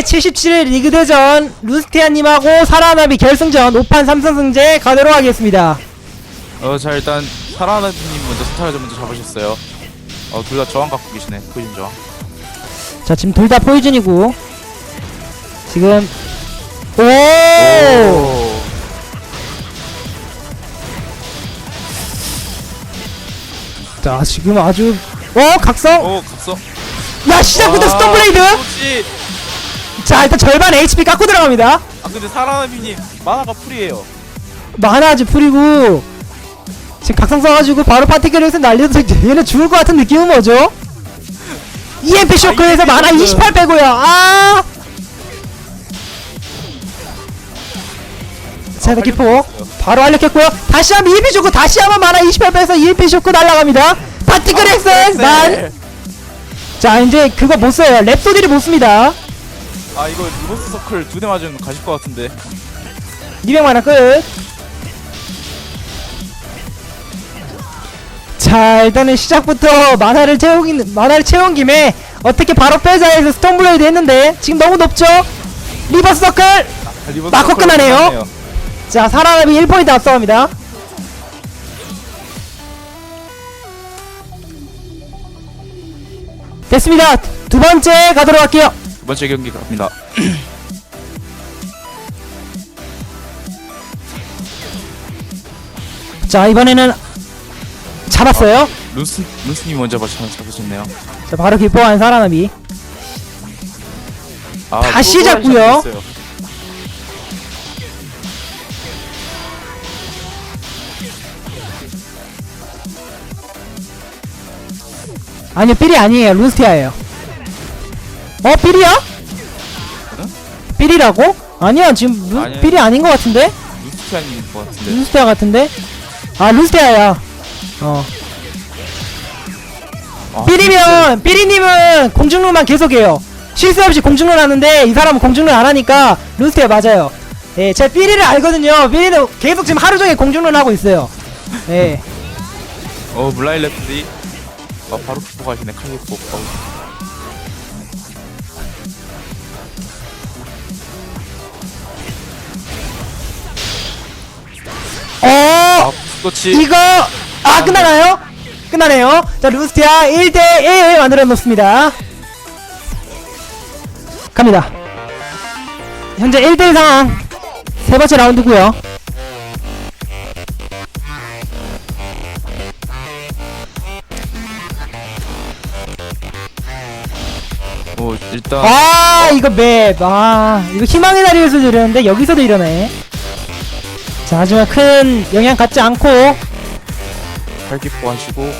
제77회 리그대전 루스티아님하고 사라나비 결승전 5판 3승 승제 가도록 하겠습니다. 어, 자 일단 사라나님 먼저 스타를 먼저 잡으셨어요. 어, 둘 다 저항 갖고 계시네. 포진 저항. 자 지금 둘 다 포이즌이고 지금 오! 오. 자 지금 아주 어 각성 오, 갔어. 야 시작부터 스톤블레이드 혹시 자 일단 절반 HP 깎고 들어갑니다 아 근데 사라나비님 만화가 풀이에요. 만화 아주 풀이고 지금 각성 써가지고 바로 파티클에서 날려서 얘는 죽을 것 같은 느낌은 뭐죠? EMP 쇼크에서 EMP 만화 쇼크. 28 빼고요 아 자, 일단 기포 바로 알력했고요. 다시 한번 EMP 쇼크, 다시 한번 만화 28 빼서 EMP 쇼크 날라갑니다. 파티클 아, 엑셀 만. 자, 이제 그거 못 써요. 랩소디를 못 씁니다. 아 이거 리버스 서클 두 대 맞으면 가실 것 같은데. 200만원 끝. 자, 일단은 시작부터 만화를 채우긴, 만화를 채운 김에 어떻게 바로 빼자 해서 스톤블레이드 했는데 지금 너무 높죠? 리버스 서클! 아, 리버스 서클 끝나네요. 끝나네요. 자, 사람이 1포인트 앞서갑니다. 됐습니다. 두 번째 가도록 할게요. 두 번째 경기 갑니다. 자, 이번에는 잡았어요. 루스 루스님 먼저 맞춰 잡으셨네요. 자, 바로 기뻐한 사람이. 아, 다시 또 잡고요. 아니요, 삘이 아니에요. 루스티아예요. 어, 삘이야? 삘이라고? 아니야, 지금 루, 아니에요. 삘이 아닌 것 같은데? 루스티아님 것 같은데. 루스티아 같은데? 아, 루스티아야. 어. 아, 삐리면 삐리님은 공중룰만 계속해요. 실수 없이 공중룰 하는데 이 사람은 공중룰 안 하니까 루스티아 맞아요. 예, 제 삐리를 알거든요. 삐리는 계속 지금 하루 종일 공중룰 하고 있어요. 예. 어 블라이 레프디. 어 바로 키포 가시네 칼리포. 어. 어, 아 부스터치. 이거 아 끝나나요? 끝나네요. 자, 루스티아 1대 1 만들어 놓습니다. 갑니다. 현재 1대 1 상황. 세 번째 라운드고요. 어 일단 아 이거 맵. 아 이거 희망의 다리에서 이러는데 여기서도 이러네. 자 하지만 큰 영향 갖지 않고 칼키포 하시고.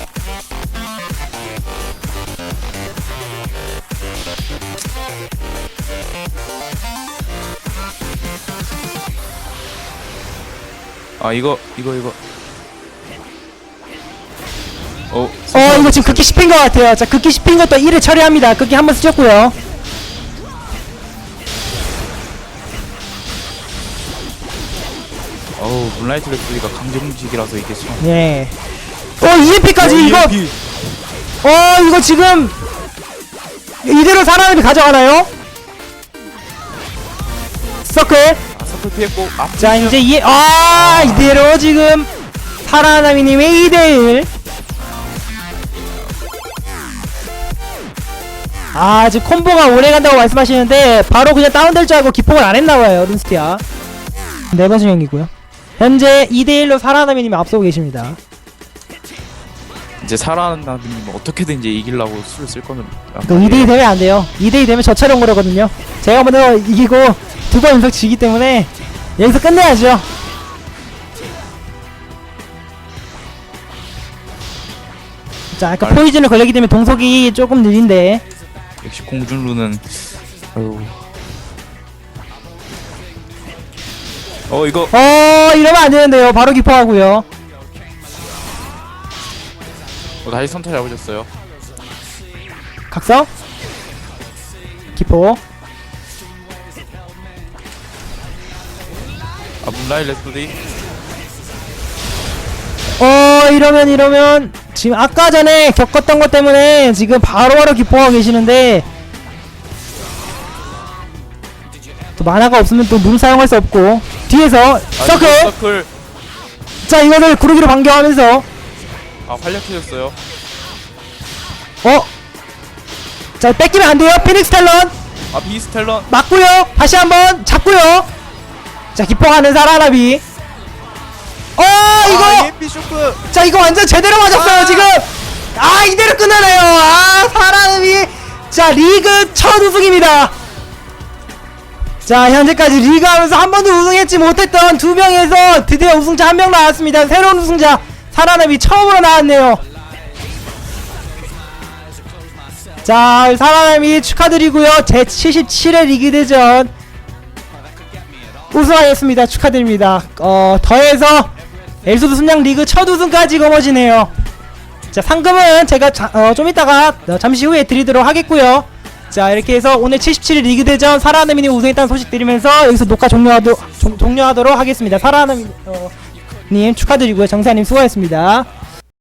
아 이거 이거 이거. 어. 어 이거 지금 극기 10인 것 같아요. 자 극기 10인 것도 1을 처리합니다. 극기 한 번 쓰셨고요. 어우 문라이트 레프디가 강제 움직이라서 이게 참. 예. 어 EMP까지 이거 EMP. 어 이거 지금 이대로 사람이 가져가나요? 서클 아 서클 피했고. 아자 이제 이, 아 이대로 지금 사라나미 님의 2대 1 아 지금 콤보가 오래 간다고 말씀하시는데 바로 그냥 다운될 줄 알고 기폭을 안 했나 봐요 룬스티아 네 번째 경기고요 현재 2대1로 사라나미님이 앞서고 계십니다 이제 살아남님 어떻게든 이제 이기려고 수를 쓸 거면. 그 2대2 되면 안 돼요 2대2 되면 저처럼 그러거든요 제가 먼저 이기고 두 번 연속 지기 때문에 여기서 끝내야죠 자 아까 아니. 포이즌을 걸리기 때문에 동속이 조금 느린데 역시 공준루는 아유. 어 이거 어 이러면 안 되는데요 바로 기포하고요 어, 다시 선타 잡으셨어요. 각성 기포 아 문라이 레프디. 어 이러면 이러면 지금 아까 전에 겪었던 것 때문에 지금 바로바로 기포하고 계시는데 또 만화가 없으면 또 눈 사용할 수 없고 뒤에서 아, 서클! 서클. 자 이거를 구르기로 반격하면서. 아 활력해졌어요. 어? 자 뺏기면 안 돼요 피닉스 텔런! 아 비스텔런. 맞고요! 다시 한번 잡고요! 자 기뻐하는 사라나비. 어 이거! 아, EMP 쇼크. 자 이거 완전 제대로 맞았어요 아! 지금! 아 이대로 끝나네요. 아 사람이 자 리그 첫 우승입니다 자 현재까지 리그 하면서 한 번도 우승했지 못했던 두 명에서 드디어 우승자 한 명 나왔습니다. 새로운 우승자 사라나비 처음으로 나왔네요. 자 사라나비 축하드리고요. 제 77회 리그 대전 우승하였습니다. 축하드립니다. 어 더해서 엘소드 순양 리그 첫 우승까지 거머쥐네요. 자 상금은 제가 자, 어, 좀 이따가 어, 잠시 후에 드리도록 하겠고요. 자 이렇게 해서 오늘 77일 리그 대전 사라하느님이 우승했다는 소식 드리면서 여기서 녹화 종료하도, 종, 종료하도록 하겠습니다. 사라하느님 어, 님 축하드리고요. 정사님 수고하셨습니다.